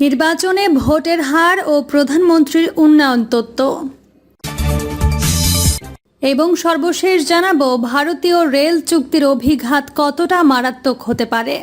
নির্বাচনে ভোটের হার ও প্রধানমন্ত্রীর উন্নয়ন তত্ত্ব। এবং সর্বশেষ জানাব, ভারতীয় রেল চুক্তির অভিঘাত কতটা মারাত্মক হতে পারে?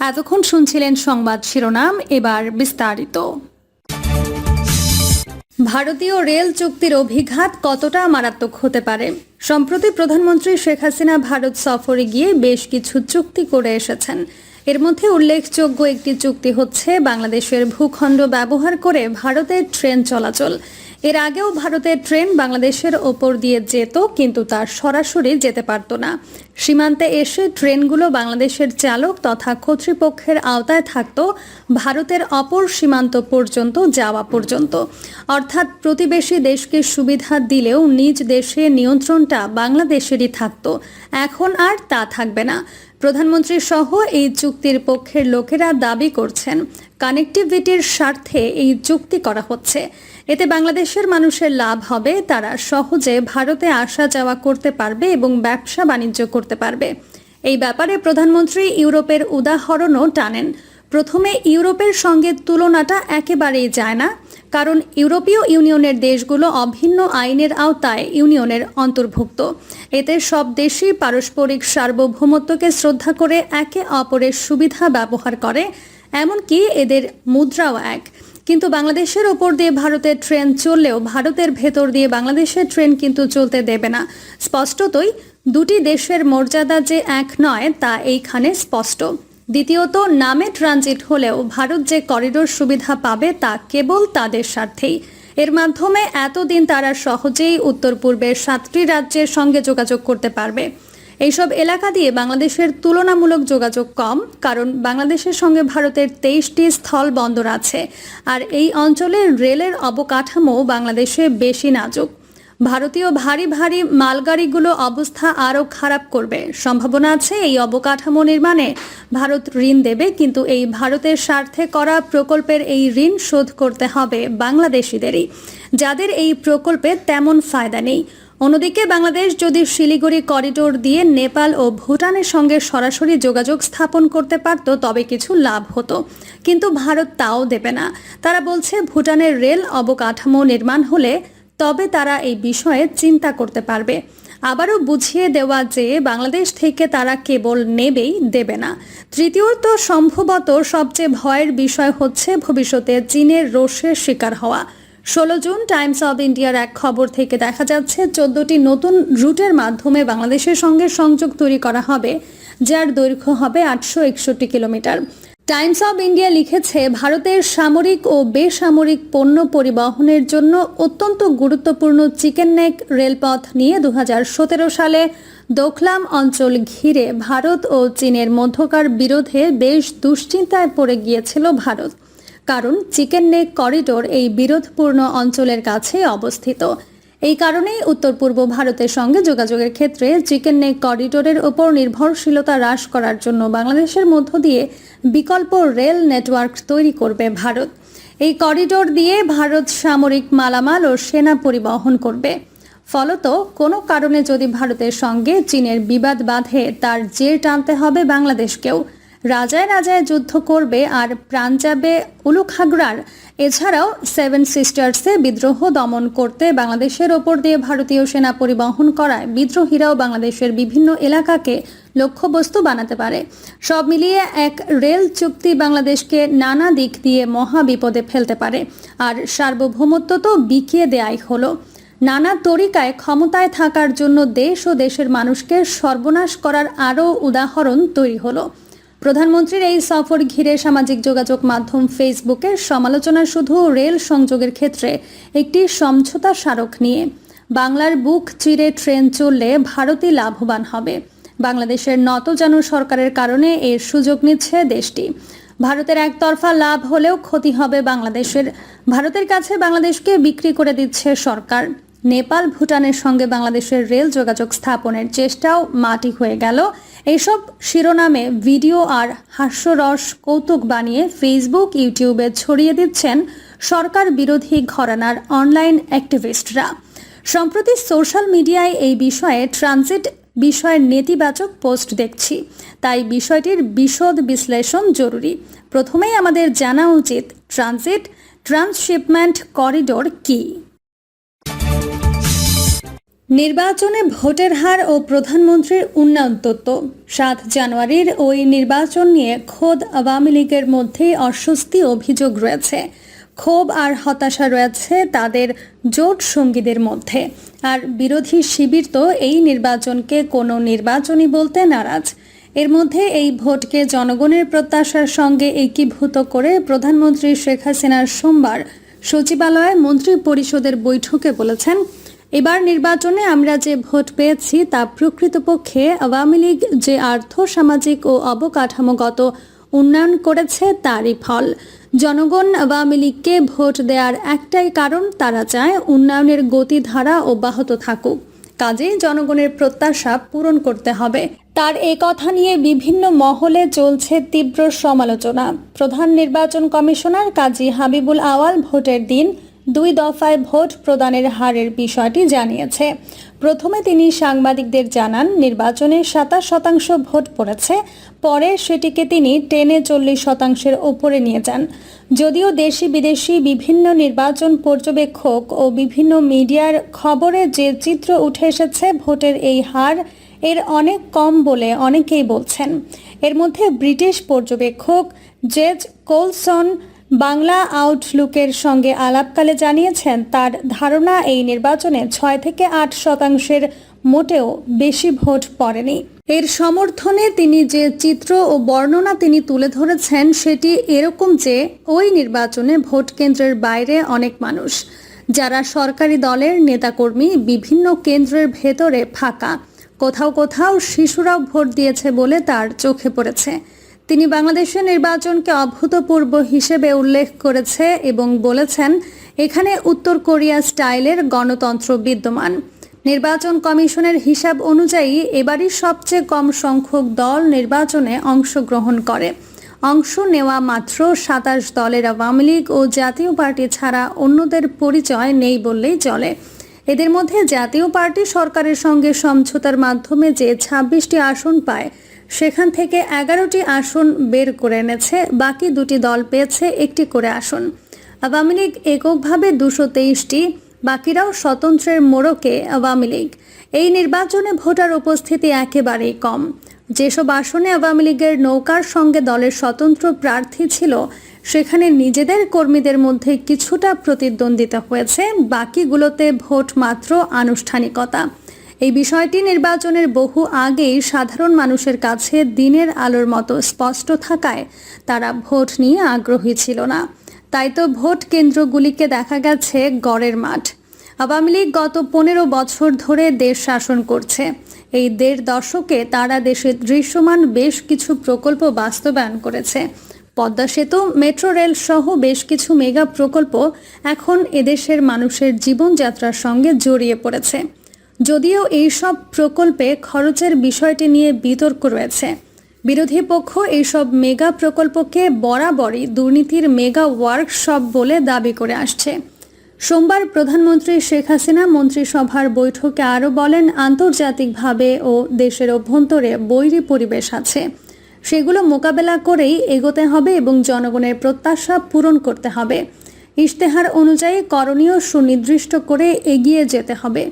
এতক্ষণ শুনছিলেন সংবাদ শিরোনাম, এবার বিস্তারিত। ভারতীয় রেল চুক্তির অভিঘাত কতটা মারাত্মক হতে পারে? সম্প্রতি প্রধানমন্ত্রী শেখ হাসিনা ভারত সফরে গিয়ে বেশ কিছু চুক্তি করে এসেছেন। এর মধ্যে উল্লেখযোগ্য একটি চুক্তি হচ্ছে বাংলাদেশের ভূখণ্ড ব্যবহার করে ভারতের ট্রেন চলাচল। এর আগেও ভারতের ট্রেন বাংলাদেশের ওপর দিয়ে যেত, কিন্তু তার সরাসরি যেতে পারত না। সীমান্তে এসে ট্রেনগুলো বাংলাদেশের চালক তথা কর্তৃপক্ষের আওতায় থাকত, ভারতের অপর সীমান্ত পর্যন্ত যাওয়া পর্যন্ত। অর্থাৎ প্রতিবেশী দেশকে সুবিধা দিলেও নিজ দেশে নিয়ন্ত্রণটা বাংলাদেশেরই থাকত। এখন আর তা থাকবে না। প্রধানমন্ত্রী সহ এই চুক্তির পক্ষের লোকেরা দাবি করছেন কানেক্টিভিটির স্বার্থে এই চুক্তি করা হচ্ছে। এতে বাংলাদেশের মানুষের লাভ হবে, তারা সহজে ভারতে আসা যাওয়া করতে পারবে এবং ব্যবসা বাণিজ্য করতে পারবে। এই ব্যাপারে প্রধানমন্ত্রী ইউরোপের উদাহরণও টানেন। প্রথমে ইউরোপের সঙ্গে তুলনাটা একেবারেই যায় না কারণ ইউরোপীয় ইউনিয়নের দেশগুলো অভিন্ন আইনের আওতায় ইউনিয়নের অন্তর্ভুক্ত। এতে সব দেশই পারস্পরিক সার্বভৌমত্বকে শ্রদ্ধা করে একে অপরের সুবিধা ব্যবহার করে, এমনকি এদের মুদ্রাও এক। কিন্তু বাংলাদেশের ওপর দিয়ে ভারতের ট্রেন চললেও ভারতের ভেতর দিয়ে বাংলাদেশের ট্রেন কিন্তু চলতে দেবে না। স্পষ্টতই, দুটি দেশের মর্যাদা যে এক নয়, তা এইখানে স্পষ্ট। দ্বিতীয়ত, নামে ট্রানজিট হলেও ভারত যে করিডোর সুবিধা পাবে তা কেবল তাদের স্বার্থেই। এর মাধ্যমে এতদিন তারা সহজেই উত্তর পূর্বের সাতটি রাজ্যের সঙ্গে যোগাযোগ করতে পারবে। এইসব এলাকা দিয়ে বাংলাদেশের তুলনামূলক যোগাযোগ কম, কারণ বাংলাদেশের সঙ্গে ভারতের তেইশটি স্থল বন্দর আছে। আর এই অঞ্চলের রেলের অবকাঠামো বাংলাদেশে বেশি নাজুক। ভারতীয় ভারী ভারী মালগাড়িগুলো অবস্থা আরও খারাপ করবে। সম্ভাবনা আছে এই অবকাঠামো নির্মাণে ভারত ঋণ দেবে, কিন্তু এই ভারতের স্বার্থে করা প্রকল্পের এই ঋণ শোধ করতে হবে বাংলাদেশিদেরই। যাদের এই প্রকল্পে তেমন ফায়দা নেই। অন্যদিকে বাংলাদেশ যদি শিলিগুড়ি করিডোর দিয়ে নেপাল ও ভুটানের সঙ্গে সরাসরি যোগাযোগ স্থাপন করতে পারত, তবে কিছু লাভ হতো। কিন্তু ভারত তাও দেবে না। তারা বলছে, ভুটানের রেল অবকাঠামো নির্মাণ হলে তবে তারা এই বিষয়ে চিন্তা করতে পারবে। আবারও বুঝিয়ে দেওয়া যে বাংলাদেশ থেকে তারা কেবল নেবেই দেবে না। তৃতীয়ত সম্ভবত সবচেয়ে ভয়ের বিষয় হচ্ছে ভবিষ্যতে চীনের রোষের শিকার হওয়া। ষোলো জুন টাইমস অব ইন্ডিয়ার এক খবর থেকে দেখা যাচ্ছে, চোদ্দটি নতুন রুটের মাধ্যমে বাংলাদেশের সঙ্গে সংযোগ তৈরি করা হবে, যার দৈর্ঘ্য হবে আটশো একষট্টি কিলোমিটার। টাইমস অব ইন্ডিয়া লিখেছে, ভারতের সামরিক ও বেসামরিক পণ্য পরিবহনের জন্য অত্যন্ত গুরুত্বপূর্ণ চিকেন নেক রেলপথ নিয়ে দু হাজার সতেরো সালে দোকলাম অঞ্চল ঘিরে ভারত ও চীনের মধ্যকার বিরোধে বেশ দুশ্চিন্তায় পড়ে গিয়েছিল ভারত। কারণ চিকেন নেক করিডোর এই বিরোধপূর্ণ অঞ্চলের কাছে অবস্থিত। এই কারণেই উত্তর পূর্ব ভারতের সঙ্গে যোগাযোগের ক্ষেত্রে চিকেন নেক করিডোরের ওপর নির্ভরশীলতা হ্রাস করার জন্য বাংলাদেশের মধ্য দিয়ে বিকল্প রেল নেটওয়ার্ক তৈরি করবে ভারত। এই করিডোর দিয়ে ভারত সামরিক মালামাল ও সেনা পরিবহন করবে। ফলত কোনো কারণে যদি ভারতের সঙ্গে চীনের বিবাদ বাঁধে, তার জের টানতে হবে বাংলাদেশকেও। রাজায় রাজায় যুদ্ধ করবে আর প্রাণ যাবে উলুখাগড়ার এছাড়াও সেভেন সিস্টার্সে বিদ্রোহ দমন করতে বাংলাদেশের ওপর দিয়ে ভারতীয় সেনা পরিবহন করায় বিদ্রোহীরাও বাংলাদেশের বিভিন্ন এলাকাকে লক্ষ্যবস্তু বানাতে পারে। সব মিলিয়ে এক রেল চুক্তি বাংলাদেশকে নানা দিক দিয়ে মহা বিপদে ফেলতে পারে। আর সার্বভৌমত্ব তো বিকিয়ে দেয়াই হলো। নানা তরিকায় ক্ষমতায় থাকার জন্য দেশ ও দেশের মানুষকে সর্বনাশ করার আরও উদাহরণ তৈরি হলো। প্রধানমন্ত্রীর এই সফর ঘিরে সামাজিক যোগাযোগ মাধ্যম ফেসবুকের সমালোচনা শুধু রেল সংযোগের ক্ষেত্রে, একটি সমঝোতা স্মারক নিয়ে। বাংলার বুক চিরে ট্রেন চললে ভারতই লাভবান হবে। বাংলাদেশের নতজানু সরকারের কারণে এর সুযোগ নিচ্ছে দেশটি। ভারতের একতরফা লাভ হলেও ক্ষতি হবে বাংলাদেশের। ভারতের কাছে বাংলাদেশকে বিক্রি করে দিচ্ছে সরকার। নেপাল, ভুটানের সঙ্গে বাংলাদেশের রেল যোগাযোগ স্থাপনের চেষ্টাও মাটি হয়ে গেল। এইসব শিরোনামে ভিডিও আর হাস্যরস কৌতুক বানিয়ে ফেসবুক, ইউটিউবে ছড়িয়ে দিচ্ছেন সরকার বিরোধী ঘরানার অনলাইন অ্যাক্টিভিস্টরা। সম্প্রতি সোশ্যাল মিডিয়ায় এই বিষয়ে ট্রানজিট বিষয়ের নেতিবাচক পোস্ট দেখছি। তাই বিষয়টির বিশদ বিশ্লেষণ জরুরি। প্রথমেই আমাদের জানা উচিত, ট্রানজিট, ট্রান্সশিপমেন্ট করিডোর কী? নির্বাচনে ভোটের হার ও প্রধানমন্ত্রীর উন্নয়ন তত্ত্ব। সাত জানুয়ারির ওই নির্বাচন নিয়ে খোদ আওয়ামী লীগের মধ্যেই অস্বস্তি অভিযোগ রয়েছে। ক্ষোভ আর হতাশা রয়েছে তাদের জোট সঙ্গীদের মধ্যে। আর বিরোধী শিবির তো এই নির্বাচনকে কোনো নির্বাচনই বলতে নারাজ। এর মধ্যে এই ভোটকে জনগণের প্রত্যাশার সঙ্গে একীভূত করে প্রধানমন্ত্রী শেখ হাসিনার সোমবার সচিবালয়ে মন্ত্রী পরিষদের বৈঠকে বলেছেন এবার নির্বাচনে আমরা যে ভোট পেয়েছি তা প্রকৃতপক্ষে আওয়ামী লীগ যে আর্থ সামাজিক ও অবকাঠামোগত উন্নয়ন করেছে, তারই ফল। জনগণ আওয়ামী লীগকে ভোট দেওয়ার একটাই কারণ, তারা চায় উন্নয়নের গতিধারা অব্যাহত থাকুক। কাজেই জনগণের প্রত্যাশা পূরণ করতে হবে। তার এ কথা নিয়ে বিভিন্ন মহলে চলছে তীব্র সমালোচনা। প্রধান নির্বাচন কমিশনার কাজী হাবিবুল আওয়াল ভোটের দিন দুই দফায় ভোট প্রদানের হারের বিষয়টি জানিয়েছে। প্রথমে তিনি সাংবাদিকদের জানান, নির্বাচনে সাতাশ শতাংশ ভোট পড়েছে, পরে সেটিকে তিনি টেনে চল্লিশ শতাংশের ওপরে নিয়ে যান। যদিও দেশি বিদেশি বিভিন্ন নির্বাচন পর্যবেক্ষক ও বিভিন্ন মিডিয়ার খবরে যে চিত্র উঠে এসেছে, ভোটের এই হার এর অনেক কম বলে অনেকেই বলছেন। এর মধ্যে ব্রিটিশ পর্যবেক্ষক জেজ কোলসন বাংলা আউটলুকের সঙ্গে আলাপকালে জানিয়েছেন, তার ধারণা এই নির্বাচনে ছয় থেকে আট শতাংশের মোটেও বেশি ভোট পড়েনি। এর সমর্থনে তিনি যে চিত্র ও বর্ণনা তিনি তুলে ধরেছেন, সেটি এরকম যে ওই নির্বাচনে ভোট কেন্দ্রের বাইরে অনেক মানুষ, যারা সরকারি দলের নেতাকর্মী বিভিন্ন কেন্দ্রের ভেতরে ফাঁকা। কোথাও কোথাও শিশুরাও ভোট দিয়েছে বলে তার চোখে পড়েছে। তিনি বাংলাদেশের নির্বাচনকে অভূতপূর্ব হিসেবে উল্লেখ করেছে এবং বলেছেন, এখানে উত্তর কোরিয়া স্টাইলের গণতন্ত্র বিদ্যমান। নির্বাচন কমিশনের হিসাব অনুযায়ী এবারই সবচেয়ে কম সংখ্যক দল নির্বাচনে অংশগ্রহণ করে। অংশ নেওয়া মাত্র সাতাশ দলের আওয়ামী লীগ ও জাতীয় পার্টি ছাড়া অন্যদের পরিচয় নেই বললেই চলে। এদের মধ্যে জাতীয় পার্টি সরকারের সঙ্গে সমঝোতার মাধ্যমে যে ছাব্বিশটি আসন পায় সেখান থেকে এগারোটি আসন বের করে এনেছে, বাকি দুটি দল পেয়েছে একটি করে আসন। আওয়ামী লীগ এককভাবে দুশো তেইশটি, বাকিরাও স্বতন্ত্রের মোড়কে আওয়ামী লীগ। এই নির্বাচনে ভোটার উপস্থিতি একেবারেই কম। যেসব আসনে আওয়ামী লীগের নৌকার সঙ্গে দলের স্বতন্ত্র প্রার্থী ছিল, সেখানে নিজেদের কর্মীদের মধ্যে কিছুটা প্রতিদ্বন্দ্বিতা হয়েছে, বাকিগুলোতে ভোট মাত্র আনুষ্ঠানিকতা। এই বিষয়টি নির্বাচনের বহু আগেই সাধারণ মানুষের কাছে দিনের আলোর মতো স্পষ্ট থাকায় তারা ভোট নিয়ে আগ্রহী ছিল না। তাই তো ভোট কেন্দ্রগুলিকে দেখা গেছে গড়ের মাঠ। আওয়ামী লীগ গত পনেরো বছর ধরে দেশ শাসন করছে। এই দেড় দশকে তারা দেশে দৃশ্যমান বেশ কিছু প্রকল্প বাস্তবায়ন করেছে। পদ্মা সেতু, মেট্রো রেল সহ বেশ কিছু মেগা প্রকল্প এখন এদেশের মানুষের জীবনযাত্রার সঙ্গে জড়িয়ে পড়েছে। যদিও এইসব প্রকল্পে খরচের বিষয়টি নিয়ে বিতর্ক রয়েছে। বিরোধী পক্ষ এইসব মেগা প্রকল্পকে বরাবরই দুর্নীতির মেগা ওয়ার্কশপ বলে দাবি করে আসছে। সোমবার প্রধানমন্ত্রী শেখ হাসিনা মন্ত্রিসভার বৈঠকে আরও বলেন, আন্তর্জাতিকভাবে ও দেশের অভ্যন্তরে বৈরী পরিবেশ আছে। সেগুলো মোকাবেলা করেই এগোতে হবে এবং জনগণের প্রত্যাশা পূরণ করতে হবে। ইশতেহার অনুযায়ী করণীয় সুনির্দিষ্ট করে এগিয়ে যেতে হবে।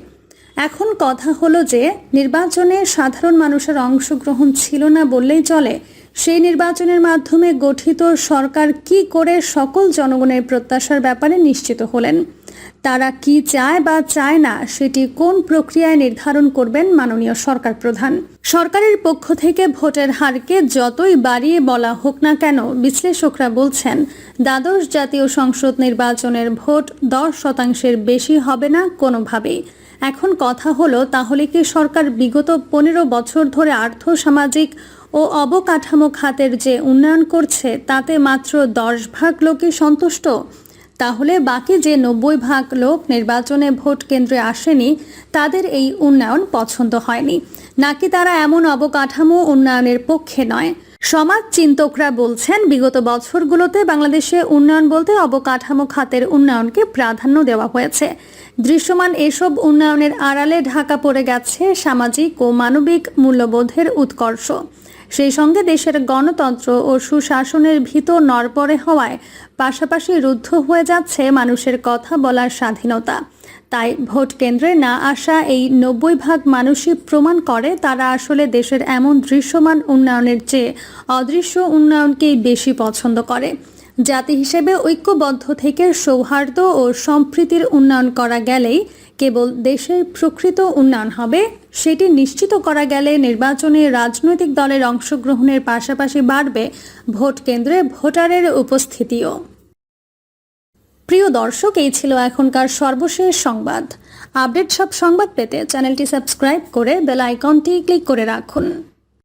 এখন কথা হলো যে, নির্বাচনে সাধারণ মানুষের অংশগ্রহণ ছিল না বললেই চলে। সেই নির্বাচনের মাধ্যমে গঠিত সরকার কি করে সকল জনগণের প্রত্যাশার ব্যাপারে নিশ্চিত হলেন? তারা কি চায় বা চায় না, সেটি কোন প্রক্রিয়ায় নির্ধারণ করবেন মাননীয় সরকার প্রধান? সরকারের পক্ষ থেকে ভোটের হারকে যতই বাড়িয়ে বলা হোক না কেন, বিশ্লেষকরা বলছেন, দ্বাদশ জাতীয় সংসদ নির্বাচনের ভোট দশ শতাংশের বেশি হবে না কোনোভাবেই। এখন কথা হলো, তাহলে কি সরকার বিগত পনেরো বছর ধরে আর্থ সামাজিক ও অবকাঠামো খাতের যে উন্নয়ন করছে, তাতে মাত্র দশ ভাগ লোকই সন্তুষ্ট? তাহলে বাকি যে নব্বই ভাগ লোক নির্বাচনে ভোট কেন্দ্রে আসেনি, তাদের এই উন্নয়ন পছন্দ হয়নি। নাকি তারা এমন অবকাঠামো উন্নয়নের পক্ষে নয়? সমাজ চিন্তকরা বলছেন, বিগত বছরগুলোতে বাংলাদেশে উন্নয়ন বলতে অবকাঠামো খাতের উন্নয়নকে প্রাধান্য দেওয়া হয়েছে। দৃশ্যমান এসব উন্নয়নের আড়ালে ঢাকা পড়ে গেছে সামাজিক ও মানবিক মূল্যবোধের উৎকর্ষ। সেই সঙ্গে দেশের গণতন্ত্র ও সুশাসনের ভিতর নড়পড়ে হওয়ায় পাশাপাশি রুদ্ধ হয়ে যাচ্ছে মানুষের কথা বলার স্বাধীনতা। তাই ভোট কেন্দ্রে না আসা এই নব্বই ভাগ মানুষই প্রমাণ করে তারা আসলে দেশের এমন দৃশ্যমান উন্নয়নের চেয়ে অদৃশ্য উন্নয়নকেই বেশি পছন্দ করে। জাতি হিসেবে ঐক্যবদ্ধ থেকে সৌহার্দ্য ও সম্প্রীতির উন্নয়ন করা গেলেই কেবল দেশের প্রকৃত উন্নয়ন হবে, সেটি নিশ্চিত করা গেলে নির্বাচনে রাজনৈতিক দলের অংশগ্রহণের পাশাপাশি বাড়বে ভোট কেন্দ্রে ভোটারের উপস্থিতিও। প্রিয় দর্শক, এই ছিল এখনকার সর্বশেষ সংবাদ। আপডেট সব সংবাদ পেতে চ্যানেলটি সাবস্ক্রাইব করে বেল আইকনটি ক্লিক করে রাখুন।